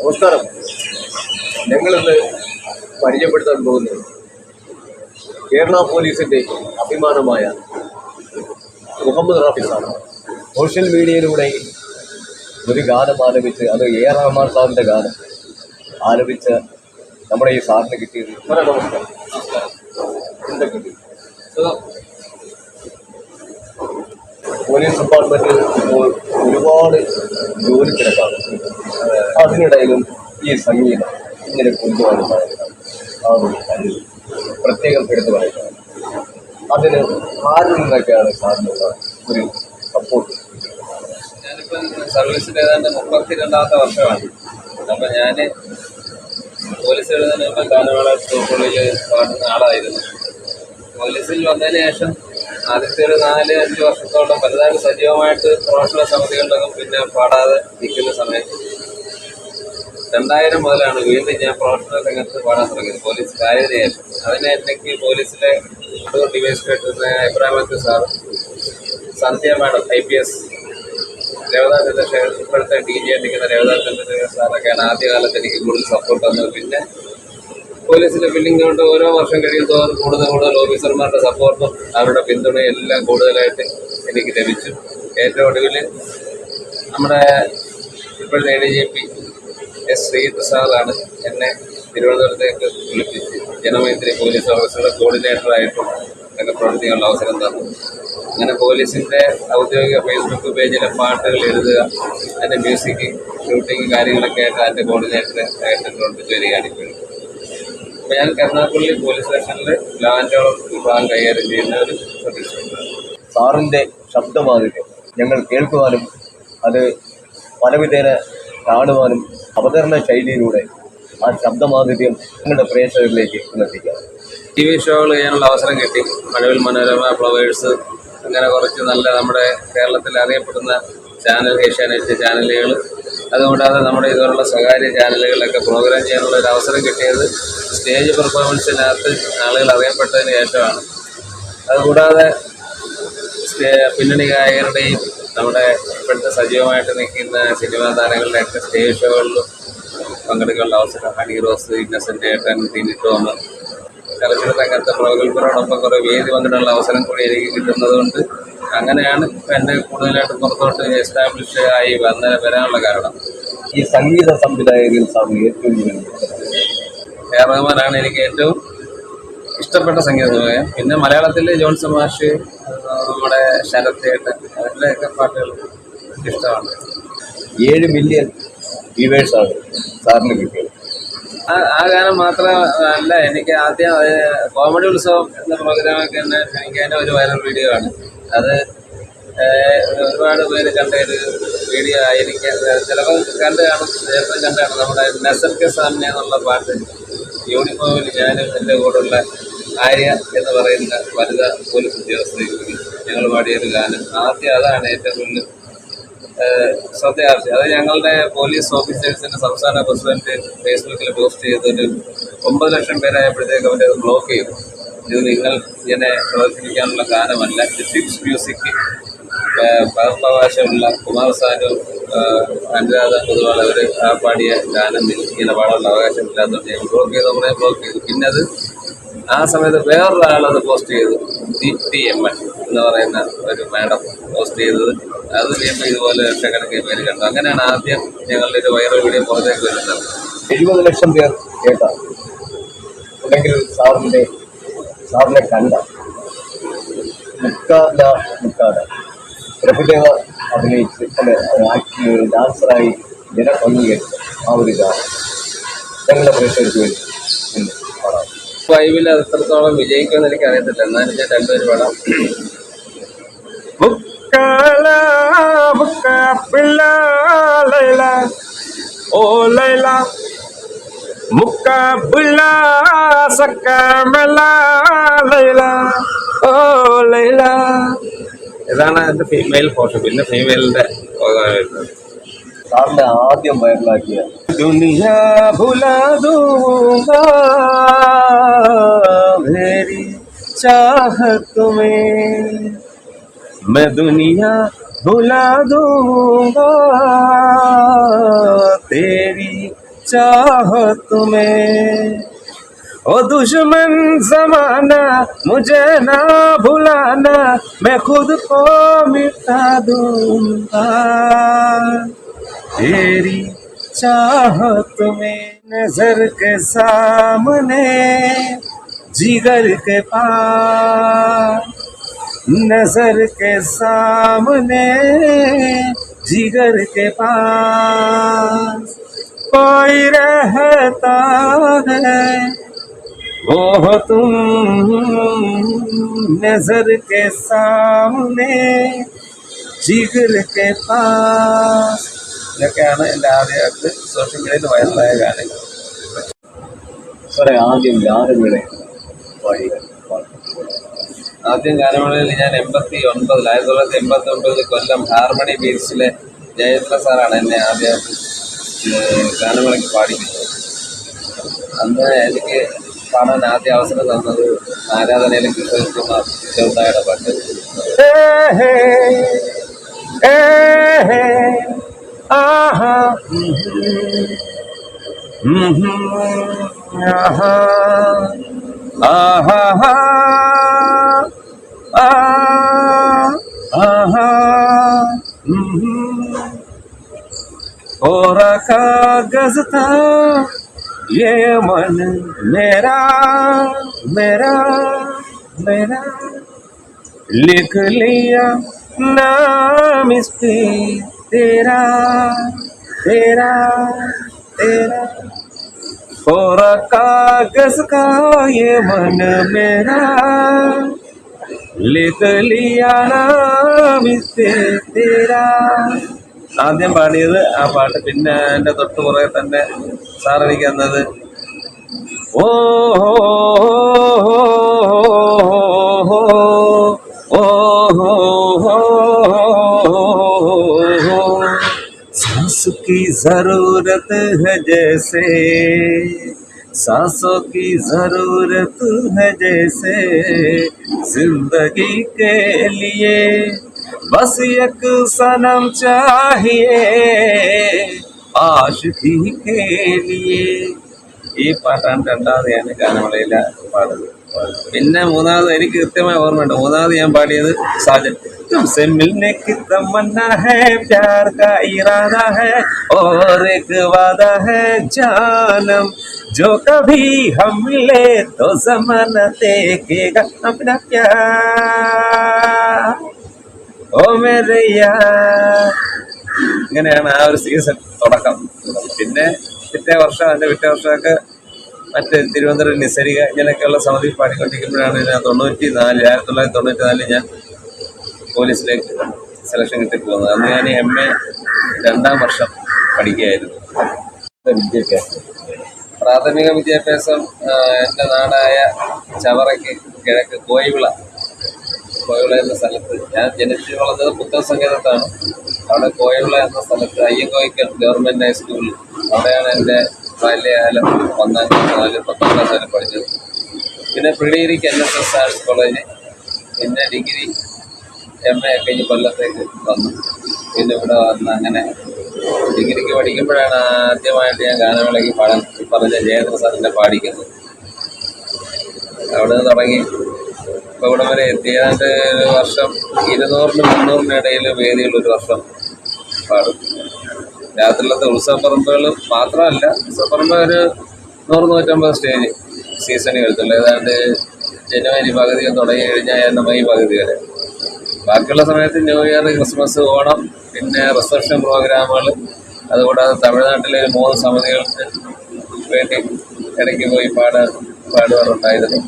നമസ്കാരം. ഞങ്ങളിന്ന് പരിചയപ്പെടുത്താൻ പോകുന്നത് കേരള പോലീസിന്റെ അഭിമാനമായ മുഹമ്മദ് റാഫിസാണ് സോഷ്യൽ മീഡിയയിലൂടെ ഒരു ഗാനം ആലപിച്ച് അത് എ ആർ റഹ്മാൻ സാറിന്റെ ഗാനം ആലപിച്ച് നമ്മുടെ ഈ സാറിന് കിട്ടിയത് നമസ്കാരം. എന്താ കിട്ടി? പോലീസ് ഡിപ്പാർട്ട്മെന്റിൽ ഇപ്പോൾ ഒരുപാട് ജോലി തിരക്കാണ്. അതിനിടയിലും ഈ സംഗീതം ഇങ്ങനെ കൊണ്ടുപോകുന്ന പ്രത്യേകം എടുത്തു പറയുന്നത് അതിന് ആരിൽ നിന്നൊക്കെയാണ് സാറിനുള്ള ഒരു സപ്പോർട്ട് ഞാനിപ്പം സർവീസിൽ ഏതാണ്ട് മുപ്പത്തി രണ്ടാമത്തെ വർഷമാണ്. അപ്പം ഞാൻ പോലീസ് എഴുതുന്നതിന് മുമ്പ് സ്കൂളിൽ പാടുന്ന ആളായിരുന്നു. പോലീസിൽ വന്നതിന് ശേഷം ആദ്യത്തെ ഒരു നാല് അഞ്ച് വർഷത്തോളം വലുതായിട്ട് സജീവമായിട്ട് പ്രൊഫഷണൽ സമിതികളിലൊന്നും പിന്നെ പാടാതെ നിൽക്കുന്ന സമയത്ത് രണ്ടായിരം മുതലാണ് വീണ്ടും ഞാൻ പ്രൊഫഷണൽ രംഗത്ത് പാടാൻ തുടങ്ങിയത്. പോലീസ് ശേഷം അതിനെ എനിക്ക് പോലീസിലെ ഡിവൈസ് കേട്ടുന്ന Ibrahim Abdul sir. Sandhya madam I P S. Revatha Chandrasekhar ഇപ്പോഴത്തെ ഡി ജി രേവതാ ചന്ദ്രശേഖർ സാറൊക്കെയാണ് ആദ്യകാലത്ത് എനിക്ക് കൂടുതൽ സപ്പോർട്ട് തന്നത്. പിന്നെ പോലീസിലെ ബില്ലിംഗ് കൊണ്ട് ഓരോ വർഷം കഴിയുന്നതോറും കൂടുതൽ കൂടുതൽ ഓഫീസർമാരുടെ സപ്പോർട്ടും അവരുടെ പിന്തുണയും എല്ലാം കൂടുതലായിട്ട് എനിക്ക് ലഭിച്ചു. ഏറ്റവും ഒടുവിൽ നമ്മുടെ ഇപ്പോഴത്തെ A D G P S ശ്രീപ്രസാദാണ് എന്നെ തിരുവനന്തപുരത്തേക്ക് വിളിപ്പിച്ച് ജനമൈത്രി പോലീസ് ഓഫീസറുടെ കോർഡിനേറ്ററായിട്ടും ഒക്കെ പ്രവർത്തിക്കാനുള്ള അവസരം തന്നു. അങ്ങനെ പോലീസിന്റെ ഔദ്യോഗിക ഫേസ്ബുക്ക് പേജിലെ പാട്ടുകൾ എഴുതുക അതിന്റെ മ്യൂസിക് ഷൂട്ടിങ് കാര്യങ്ങളൊക്കെ ആയിട്ട് അതിന്റെ കോർഡിനേറ്റർ ആയിട്ട് പ്രവർത്തിച്ച് വരികയാണ് ഇപ്പോഴും. ഞാൻ കരുനാഗപ്പള്ളി പോലീസ് സ്റ്റേഷനിൽ ലാൻഡോളം വിഭാഗം കൈകാര്യം ചെയ്യുന്ന ഒരു സർവീസ് സാറിന്റെ ശബ്ദമാതിരി ഞങ്ങൾ കേൾക്കുവാനും അത് പലവിധേന കാണുവാനും അവതരണ ശൈലിയിലൂടെ ആ ശബ്ദമാധുര്യം ഞങ്ങളുടെ പ്രേക്ഷകരിലേക്ക് എത്തിക്കാം. ടി വി ഷോകൾ ചെയ്യാനുള്ള അവസരം കിട്ടി. മഴവിൽ മനോരമ ഫ്ലവേഴ്സ് അങ്ങനെ കുറച്ച് നല്ല നമ്മുടെ കേരളത്തിൽ അറിയപ്പെടുന്ന ചാനൽ ഏഷ്യാനെറ്റ് ചാനലുകൾ അതുകൂടാതെ നമ്മുടെ ഇതുപോലുള്ള സ്വകാര്യ ചാനലുകളിലൊക്കെ പ്രോഗ്രാം ചെയ്യാനുള്ള ഒരു അവസരം കിട്ടിയത് സ്റ്റേജ് പെർഫോമൻസിനകത്ത് ആളുകൾ അറിയപ്പെട്ടതിന് ശേഷമാണ് അതുകൂടാതെ പിന്നണി ഗായകരുടെയും നമ്മുടെ ഇപ്പോഴത്തെ സജീവമായിട്ട് നിൽക്കുന്ന സിനിമാ താരങ്ങളുടെയൊക്കെ സ്റ്റേജ് ഷോകളിലും പങ്കെടുക്കാനുള്ള അവസരം. ഹണി റോസ് ഇന്നസെന്റ് ഏട്ടൻ ടിനി ടോം ചലച്ചിത്ര രംഗത്തെ പ്രഗത്ഭരോടൊപ്പം കുറേ വേദി പങ്കിടാനുള്ള അവസരം കൂടി എനിക്ക് കിട്ടുന്നത് കൊണ്ട് അങ്ങനെയാണ് എന്റെ കൂടുതലായിട്ട് പുറത്തോട്ട് എസ്റ്റാബ്ലിഷ് ആയി വന്ന വരാനുള്ള കാരണം. ഈ സംഗീത സംവിധായകൻ സ്വാമി ഏറ്റവും എ റഹ്മാനാണ് എനിക്ക് ഏറ്റവും ഇഷ്ടപ്പെട്ട സംഗീത സംവിധായകൻ. പിന്നെ മലയാളത്തിലെ ജോൺ സമാഷ് നമ്മുടെ ശരത് ഏട്ടൻ അവരുടെയൊക്കെ പാട്ടുകൾ ഇഷ്ടമാണ്. ഏഴ് മില്യൺ വ്യൂവേഴ്സാണ് സാറിന് കിട്ടിയത്. ആ ഗാനം മാത്രമല്ല എനിക്ക് ആദ്യം കോമഡി ഉത്സവം എന്ന പ്രോഗ്രാമൊക്കെ തന്നെ എനിക്ക് അതിന്റെ ഒരു വൈറൽ വീഡിയോ ആണ്. അത് ഒരുപാട് പേര് കണ്ട ഒരു വീഡിയോ ആയിരിക്കും. ചിലപ്പോൾ കണ്ട് കാണും ചിലപ്പോൾ കണ്ട് കാണും. നമ്മുടെ നസർ കെ സാമിനെ എന്നുള്ള പാട്ട് യൂണിഫോമിൽ ഞാനും എന്റെ കൂടെയുള്ള ആര്യ എന്ന് പറയുന്ന വനിതാ പോലീസ് ഉദ്യോഗസ്ഥയും ഞങ്ങൾ പാടിയൊരു ഗാനം. ആദ്യം അതാണ് ഏറ്റവും കൂടുതൽ ശ്രദ്ധയാർത്തി അത് ഞങ്ങളുടെ പോലീസ് ഓഫീസേഴ്സിന്റെ സംസ്ഥാന പ്രസിഡന്റ് ഫേസ്ബുക്കിൽ പോസ്റ്റ് ചെയ്തൊരു ഒമ്പത് ലക്ഷം പേരായപ്പോഴത്തേക്ക് അവരെ അത് ബ്ലോക്ക് ചെയ്തു. ഇത് നിങ്ങൾ ഇങ്ങനെ പ്രദർശിപ്പിക്കാനുള്ള ഗാനമല്ല ഫിക്സ് മ്യൂസിക് പകർപ്പവകാശമുള്ള കുമാർ സാനു അനുരാധ പൊതുവാൾ അവർ പാടിയ ഗാനം ഇങ്ങനെ പാടാനുള്ള അവകാശമില്ലാത്തതുകൊണ്ട് ഞങ്ങൾ ബ്ലോക്ക് ചെയ്ത്. നമ്മളെ ബ്ലോക്ക് ചെയ്തു. പിന്നെ അത് ആ സമയത്ത് വേറൊരാളത് പോസ്റ്റ് ചെയ്തു. ദീപ്തി എം എൻ എന്ന് പറയുന്ന ഒരു മാഡം പോസ്റ്റ് ചെയ്തത്. അത് ചെയ്യുമ്പോൾ ഇതുപോലെ ലക്ഷക്കണക്കിന് പേര് കണ്ടു. അങ്ങനെയാണ് ആദ്യം ഞങ്ങളുടെ ഒരു വൈറൽ വീഡിയോ പുറത്തേക്ക് വരുന്നത്. എഴുപത് ലക്ഷം പേർ കേട്ട. സാറിന്റെ സാറിനെ കണ്ട. മുക്കാല മുക്കാല. പ്രഭുദേവ അഭിനയിച്ച് അല്ലെ ആക്ടി ഡാൻസറായി ജനഭംഗിയായിട്ട് ആ ഒരു ഗാനം ഞങ്ങളുടെ പ്രേക്ഷകർക്ക് വേണ്ടി ഫൈവിൽ അത്രത്തോളം വിജയിക്കുമെന്ന് എനിക്ക് അറിയത്തില്ല എന്നാലും ഞാൻ രണ്ടുപേര് വേണം. ഇതാണ് എന്റെ ഫീമെയിൽ പോർഷൻ പിന്നെ ഫീമെയിലിന്റെ സാറിന്റെ ആദ്യം വൈറലാക്കിയ ദുനിയാ ഭുലാ ദൂങ്ങാ ہے تمہیں۔ میں دنیا بھلا دوں گا، تیری چاہت تمہیں۔ او دشمن زمانہ، مجھے نہ بھلانا، میں خود کو مٹا دوں گا۔ تیری چاہت تمہیں نظر کے سامنے جگر کے پاس، نظر کے سامنے جگر کے پاس کوئی رہتا ہے۔ وہ تم نظر کے سامنے جگر کے پاس۔ کیا سوشل میڈیا تو وائرل آئے گانے کا سر یہاں یار ملے പാട്ട് ആദ്യം ഗാനമേളയിൽ ഞാൻ എൺപത്തി ഒൻപതിൽ ആയിരത്തി തൊള്ളായിരത്തി എൺപത്തി ഒൻപതിൽ കൊല്ലം ഹാർമണി ബീച്ചിലെ ജയേന്ദ്ര സാറാണ് എന്നെ ആദ്യം ഗാനമേളയ്ക്ക് പാടിക്കുന്നത് അന്ന് എനിക്ക് പാടാൻ ആദ്യ അവസരം തന്നത് ആരാധനയിലെ കൃഷ്ണകുമാർ ചെറുതായുടെ പാട്ട്. ആഹാ, اورا کا گزتا یہ من میرا میرا میرا۔ لکھ لیا نام اس پہ، تیرا تیرا تیرا۔ और कागज का ये मन मेरा लिख लिया नाम इस पे तेरा ആദ്യം പാടിയത് ആ പാട്ട് പിന്നെ എൻ്റെ തൊട്ട് പുറകെ തന്നെ സാർ എനിക്ക് തന്നത് ഓ ഹോ ഓ सांस की जरूरत है जैसे सांसों की जरूरत है जैसे जिंदगी के लिए बस एक सनम चाहिए आशिकी के लिए ഈ പാട്ടാണ് രണ്ടാമത് ഞാൻ ഗാനമേളയില പാടുന്നത് പിന്നെ മൂന്നാമത് എനിക്ക് കൃത്യമായി ഓർമ്മയുണ്ട് മൂന്നാമത് ഞാൻ പാടിയത് സാജൻ तुमसे मिलने की तमन्ना है प्यार का इरादा है और एक वादा है जानम जो कभी हम मिले तो जमाना देखेगा अपना प्यार ഓ മേരയ്യാ ഇങ്ങനെയാണ് ആ ഒരു സീസൺ തുടക്കം പിന്നെ പിറ്റേ വർഷം അതിന്റെ പിറ്റേ വർഷമൊക്കെ മറ്റ് തിരുവനന്തപുരം നിസരിക ഇങ്ങനെയൊക്കെയുള്ള സമിതി പാടിക്കൊണ്ടിരിക്കുമ്പോഴാണ് ഞാൻ തൊണ്ണൂറ്റി നാല് ആയിരത്തി തൊള്ളായിരത്തി തൊണ്ണൂറ്റി നാലിൽ ഞാൻ പോലീസിലേക്ക് സെലക്ഷൻ കിട്ടി പോകുന്നത് അന്ന് ഞാൻ എം എ രണ്ടാം വർഷം പഠിക്കുകയായിരുന്നു. വിദ്യാഭ്യാസം? പ്രാഥമിക വിദ്യാഭ്യാസം എന്റെ നാടായ ചവറയ്ക്ക് കിഴക്ക് കോയിവിള. കോയിവിള എന്ന സ്ഥലത്ത് ഞാൻ ജനിച്ചു വളർന്നത് പുത്തൻ സംഗീതത്താണ് അവിടെ കോയിവിള എന്ന സ്ഥലത്ത് അയ്യങ്കോയ്ക്കൽ ഗവൺമെന്റ് ഹൈസ്കൂളിൽ അവിടെയാണ് എന്റെ ബാല്യകാലം ഒന്നാം ക്ലാസ് നാല് പത്താം ക്ലാസ് വരെ പഠിച്ചത്. പിന്നെ പ്രിഡിഗ്രിക്ക് N S S arts college പിന്നെ ഡിഗ്രി എം എ കഴിഞ്ഞ് കൊല്ലത്തേക്ക് വന്നു. പിന്നെ ഇവിടെ വന്ന് അങ്ങനെ ഡിഗ്രിക്ക് പഠിക്കുമ്പോഴാണ് ആദ്യമായിട്ട് ഞാൻ ഗാനമേളയ്ക്ക് പാടാൻ പറഞ്ഞ ജയേന്ദ്ര സാറിന്റെ പാടിക്കുന്നത്. അവിടെ നിന്ന് തുടങ്ങി. ഇപ്പോൾ ഇവിടെ വരെ എത്തി ഏതാണ്ട് ഒരു വർഷം ഇരുന്നൂറിന് മുന്നൂറിന് ഇടയിൽ വേദികൾ ഒരു വർഷം പാടും. രാത്രിയിലത്തെ ഉത്സവപ്പറമ്പുകൾ മാത്രമല്ല ഉത്സവപ്പറമ്പ് ഒരു നൂറ് നൂറ്റമ്പത് സ്റ്റേജ് സീസണിൽ എടുത്തുള്ളൂ ഏതാണ്ട് ജനുവരി പകുതി തുടങ്ങി കഴിഞ്ഞാൽ ഈ പകുതി വരെ. ബാക്കിയുള്ള സമയത്ത് ന്യൂ ഇയർ ക്രിസ്മസ് ഓണം പിന്നെ റിസപ്ഷൻ പ്രോഗ്രാമുകൾ അതുകൂടാതെ തമിഴ്നാട്ടിലെ മൂന്ന് സമിതികൾക്ക് വേണ്ടി ഇടയ്ക്ക് പോയി പാടാൻ പാടുവാറുണ്ടായിരുന്നു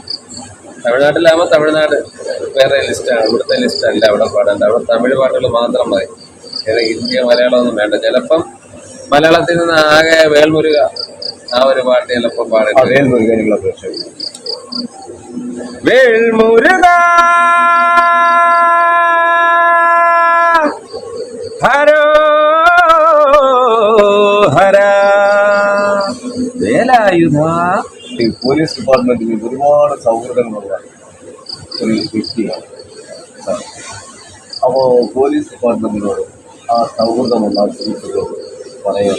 തമിഴ്നാട്ടിലാകുമ്പോൾ തമിഴ്നാട് വേറെ ലിസ്റ്റാണ്. ഇവിടുത്തെ ലിസ്റ്റ് അല്ല അവിടെ പാടേണ്ട അവിടെ തമിഴ് പാട്ടുകൾ മാത്രം മതി. വേറെ ഹിന്ദിയോ മലയാളം വേണ്ട. ചിലപ്പം മലയാളത്തിൽ നിന്ന് ആകെ വേൽമുരുക ആ ഒരു പാട്ട് ചിലപ്പോൾ മുരുകനുള്ള വേൽമുരുകാ. ഹരോ ഹര. വേലായുധ. ഈ പോലീസ് ഡിപ്പാർട്ട്മെന്റിൽ ഒരുപാട് സൗഹൃദങ്ങളുള്ള ഒരു വ്യക്തിയാണ്. സാർ അപ്പോൾ പോലീസ് ഡിപ്പാർട്ട്മെന്റിനോട് ആ സൗഹൃദമുള്ള സുഹൃത്തുക്കളോട് പറയാൻ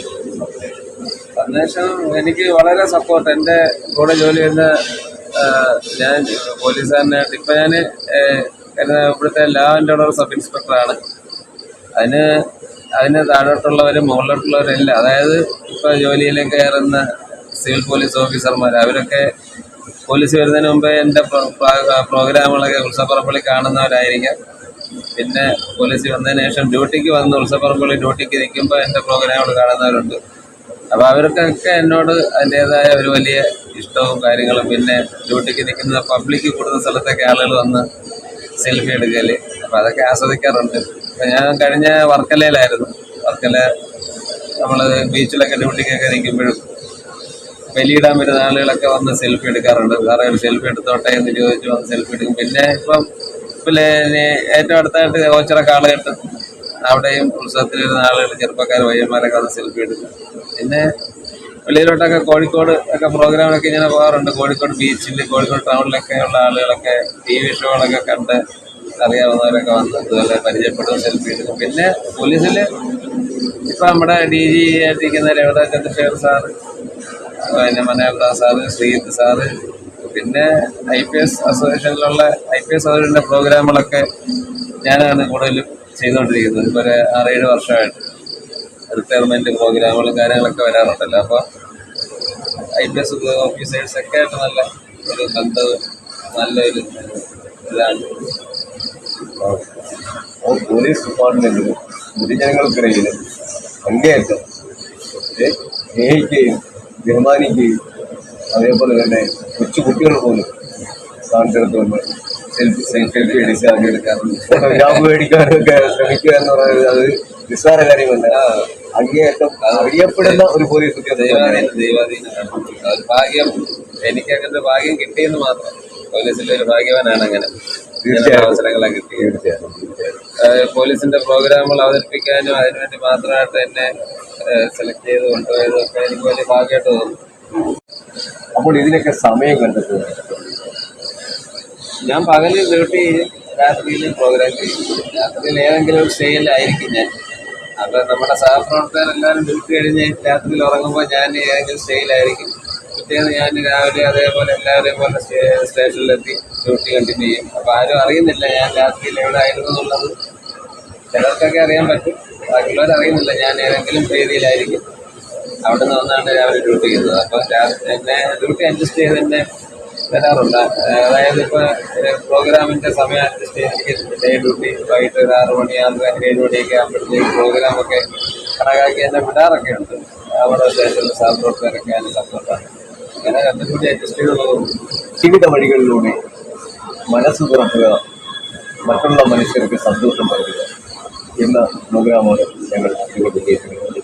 സന്ദേശം എനിക്ക് വളരെ സപ്പോർട്ട് എന്റെ കൂടെ ജോലി ചെയ്യുന്ന ഞാൻ പോലീസുകാരനായിട്ട് ഇപ്പം ഞാൻ ഇവിടുത്തെ ലാ ആൻഡ് ഓർഡർ സബ് ഇൻസ്പെക്ടറാണ്. അതിന് അതിന് താഴോട്ടുള്ളവരും മുകളിലോട്ടുള്ളവരെല്ലാം. അതായത് ഇപ്പോൾ ജോലിയിലേക്ക് കയറുന്ന സിവിൽ പോലീസ് ഓഫീസർമാർ അവരൊക്കെ പോലീസ് വരുന്നതിന് മുമ്പേ എന്റെ പ്രോഗ്രാമുകളൊക്കെ ഉത്സവപ്പറമ്പിൽ കാണുന്നവരായിരിക്കാം. പിന്നെ പോലീസ് വന്നതിന് ശേഷം ഡ്യൂട്ടിക്ക് വന്ന് ഉത്സവപ്പറമ്പിൽ ഡ്യൂട്ടിക്ക് നിൽക്കുമ്പോൾ എന്റെ പ്രോഗ്രാമുകൾ കാണുന്നവരുണ്ട്. അപ്പോൾ അവർക്കൊക്കെ എന്നോട് അതിന്റേതായ ഒരു വലിയ ഇഷ്ടവും കാര്യങ്ങളും പിന്നെ ഡ്യൂട്ടിക്ക് നിൽക്കുന്ന പബ്ലിക് കൂടുന്ന സ്ഥലത്തൊക്കെ ആളുകൾ വന്ന് സെൽഫി എടുക്കൽ അപ്പോൾ അതൊക്കെ ആസ്വദിക്കാറുണ്ട്. അപ്പോൾ ഞാൻ കഴിഞ്ഞ വർക്കലയിലായിരുന്നു. വർക്കല നമ്മൾ ബീച്ചിലൊക്കെ ഡ്യൂട്ടിക്കൊക്കെ നിൽക്കുമ്പോഴും ബലിയിടാൻ വരുന്ന ആളുകളൊക്കെ വന്ന് സെൽഫി എടുക്കാറുണ്ട്. വേറെ ഒരു സെൽഫി എടുത്തോട്ടെ എന്ന് ചോദിച്ച് വന്ന് സെൽഫി എടുക്കും. പിന്നെ ഇപ്പം പിന്നെ ഏറ്റവും അടുത്തായിട്ട് ഓച്ചിറ കാളകെട്ട് അവിടെയും ഉത്സവത്തിലിരുന്ന ആളുകൾ ചെറുപ്പക്കാർ വയ്യന്മാരൊക്കെ വന്ന് സെൽഫി എടുക്കും. പിന്നെ വെളിയിലോട്ടൊക്കെ കോഴിക്കോട് ഒക്കെ പ്രോഗ്രാമൊക്കെ ഇങ്ങനെ പോകാറുണ്ട്. കോഴിക്കോട് ബീച്ചിൽ കോഴിക്കോട് ടൗണിലൊക്കെ ഉള്ള ആളുകളൊക്കെ ടി വി ഷോകളൊക്കെ കണ്ട് അറിയാവുന്നവരൊക്കെ വന്ന് ഇതുപോലെ പരിചയപ്പെടും സെൽഫി എടുക്കും. പിന്നെ പോലീസിൽ ഇപ്പം നമ്മുടെ ഡി ജി ആയിട്ടിരിക്കുന്ന രവത ചന്ദ്രശേഖർ സാറ് പിന്നെ മനോഹർദാസ് സാറ് ശ്രീജിത്ത് സാറ് പിന്നെ ഐ പി എസ് അസോസിയേഷനിലുള്ള ഐ പി എസ് അതിന്റെ പ്രോഗ്രാമുകളൊക്കെ ഞാനാണ് കൂടുതലും ചെയ്തുകൊണ്ടിരിക്കുന്നത് ഇപ്പോൾ ഒരു ആറേഴ് വർഷമായിട്ട് റിട്ടയർമെന്റ് പ്രോഗ്രാമുകളും കാര്യങ്ങളൊക്കെ വരാറുണ്ടല്ലോ. അപ്പോൾ ഐ പി എസ് ഓഫീസേഴ്സൊക്കെ ആയിട്ട് നല്ല ഒരു ബന്ധവും നല്ലൊരു ഇതാണ്. പോലീസ് ഡിപ്പാർട്ട്മെന്റിൽ പൊതുജനങ്ങൾക്കിടയിൽ അങ്ങേയറ്റം സ്നേഹിക്കുകയും ബഹുമാനിക്കുകയും അതേപോലെ തന്നെ കൊച്ചു കുട്ടികൾ പോലും സ്ഥാനത്തെടുത്ത് സെൽഫി എടുക്കാറുണ്ട്. ഫോട്ടോഗ്രാഫ് മേടിക്കാനൊക്കെ ശ്രമിക്കുക എന്ന് പറയുന്നത് അത് നിസ്സാര കാര്യമല്ല. അങ്ങേയറ്റം അറിയപ്പെടുന്ന ഒരു പോലീസ് ദൈവാധീനം ഭാഗ്യം എനിക്ക് അങ്ങനത്തെ ഭാഗ്യം കിട്ടിയെന്ന് മാത്രം. പോലീസിലെ ഒരു ഭാഗ്യവാനാണ് അങ്ങനെ. കിട്ടി അവസരങ്ങളൊക്കെ തീർച്ചയായും പോലീസിന്റെ പ്രോഗ്രാമുകൾ അവതരിപ്പിക്കാനും അതിനുവേണ്ടി മാത്രമായിട്ട് എന്നെ സെലക്ട് ചെയ്ത് കൊണ്ടുപോയതൊക്കെ എനിക്ക് വലിയ ഭാഗ്യമായിട്ട് തോന്നുന്നു. അപ്പോൾ ഇതിനൊക്കെ സമയം കണ്ടെത്തുക. ഞാൻ പകലിൽ ഡ്യൂട്ടി ചെയ്യും. രാത്രിയിൽ പ്രോഗ്രാം ചെയ്യും. രാത്രിയിൽ ഏതെങ്കിലും ഒരു സ്റ്റേയിലായിരിക്കും ഞാൻ. അപ്പൊ നമ്മുടെ സഹപ്രവർത്തകരെല്ലാവരും ഡ്യൂട്ടി കഴിഞ്ഞ് രാത്രിയിൽ ഉറങ്ങുമ്പോൾ ഞാൻ ഏതെങ്കിലും സ്റ്റേയിലായിരിക്കും പിറ്റേന്ന് ഞാൻ രാവിലെ അതേപോലെ എല്ലാവരെയും പോലെ സ്റ്റേ- സ്റ്റേഷനിലെത്തി ഡ്യൂട്ടി കണ്ടിന്യൂ ചെയ്യും. അപ്പൊ ആരും അറിയുന്നില്ല ഞാൻ രാത്രിയിൽ എവിടെ ആയിരുന്നു എന്നുള്ളത്. ചിലർക്കൊക്കെ അറിയാൻ പറ്റും. ബാക്കിയുള്ളവർ അറിയുന്നില്ല ഞാൻ ഏതെങ്കിലും രീതിയിലായിരിക്കും. അവിടെ നിന്ന് വന്നാണ് രാവിലെ ഡ്യൂട്ടി ചെയ്യുന്നത്. അപ്പോൾ എന്നെ ഡ്യൂട്ടി അഡ്ജസ്റ്റ് ചെയ്ത് തന്നെ തരാറുണ്ട് അതായത് ഇപ്പോൾ പ്രോഗ്രാമിന്റെ സമയം അഡ്ജസ്റ്റ് ചെയ്ത് ഡേ ഡ്യൂട്ടി വൈകിട്ട് ഒരു ആറ് മണി ആറ് ഏഴ് മണിയൊക്കെ ആകുമ്പോഴത്തേക്ക് പ്രോഗ്രാമൊക്കെ കണക്കാക്കി എന്നെ വിടാറൊക്കെ ഉണ്ട്. അവിടെ സ്റ്റേഷനിൽ സഹപ്രവർത്തകരൊക്കെ അതിന് സപ്പോർട്ടാണ് അങ്ങനെ രണ്ടും കൂടി അഡ്ജസ്റ്റ് ചെയ്തുള്ളതും ജീവിത വഴികളിലൂടെ മനസ്സ് തുറക്കുക മറ്റുള്ള മനുഷ്യർക്ക് സന്തോഷം നൽകുക എന്ന പ്രോഗ്രാമാണ് ഞങ്ങൾ ഉദ്ദേശിക്കുന്നത്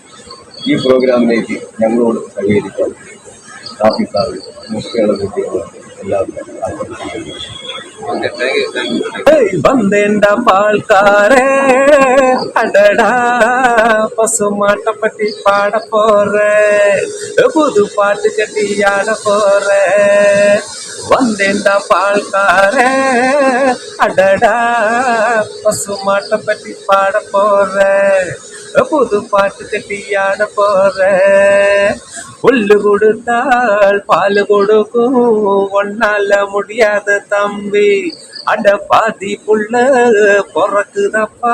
ഈ പ്രോഗ്രാമിലേക്ക് ഞങ്ങളോട് സഹകരിക്കാൻ കാഫി സാറ് മുഖ്യള കുട്ടികൾ வந்தேண்டா பால்காரே அடடா பசுமாட்ட பட்டி பாட போற புது பாட்டு கட்டி ஆட போற வந்தேண்டா பால்காரே அடடா பசுமாட்ட பட்டி பாட போற புது பாட்டு கட்டியாட போற. புல்லு கொடுத்தால் பால் கொடுக்கும். ஒன்னால முடியாத தம்பி. அட பாதி புள்ள பிறக்குதப்பா.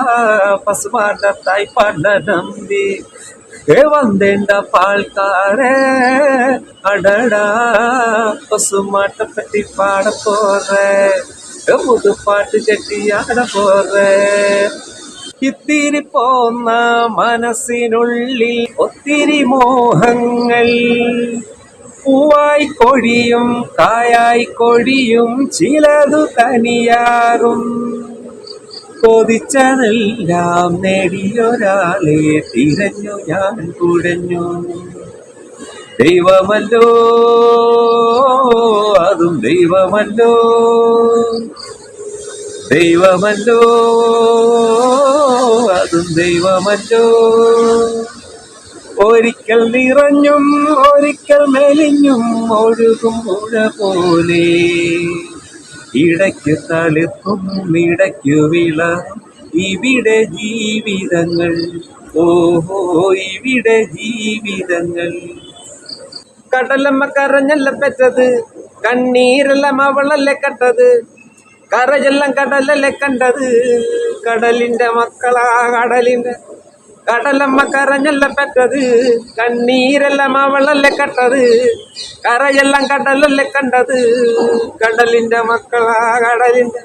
பசுமாட்ட தாய்ப்பாட நம்பி. ஏ வந்தேன்டா பால்காரே. அடடா பசுமாட்டை பற்றி பாட போற. புது பாட்டு கட்டி ஆட போறேன் ഇത്തിരി പോന്ന മനസ്സിനുള്ളിൽ ഒത്തിരി മോഹങ്ങൾ. പൂവായി കൊഴിയും കായായി കൊഴിയും ചിലതു തനിയാറും കൊതിച്ചതെല്ലാം നേടിയൊരാളെ തിരഞ്ഞു ഞാൻ കുഴഞ്ഞു. ദൈവമല്ലോ അതും ദൈവമല്ലോ. ദൈവമല്ലോ അതും ദൈവമല്ലോ. ഒരിക്കൽ നിറഞ്ഞും ഒരിക്കൽ മെലിഞ്ഞും ഒഴുകും പുഴ പോലെ. ഇടയ്ക്ക് തളിർക്കും ഇടയ്ക്കു വിള ഇവിടെ ജീവിതങ്ങൾ ഓഹോ ഇവിടെ ജീവിതങ്ങൾ. കടലമ്മ കരഞ്ഞല്ല പെറ്റത് കണ്ണീരെല്ലാം അവളല്ലേ കട്ടത്. കരയെല്ലാം കടലല്ലേ കണ്ടത്? കടലിന്റെ മക്കളാ കടലിന്റെ കടലമ്മ കരഞ്ഞല്ല പെറ്റത്. കണ്ണീരെല്ലാം അവളല്ലേ കട്ടത്. കരയെല്ലാം കടലല്ലേ കണ്ടത്. കടലിന്റെ മക്കളാ കടലിന്റെ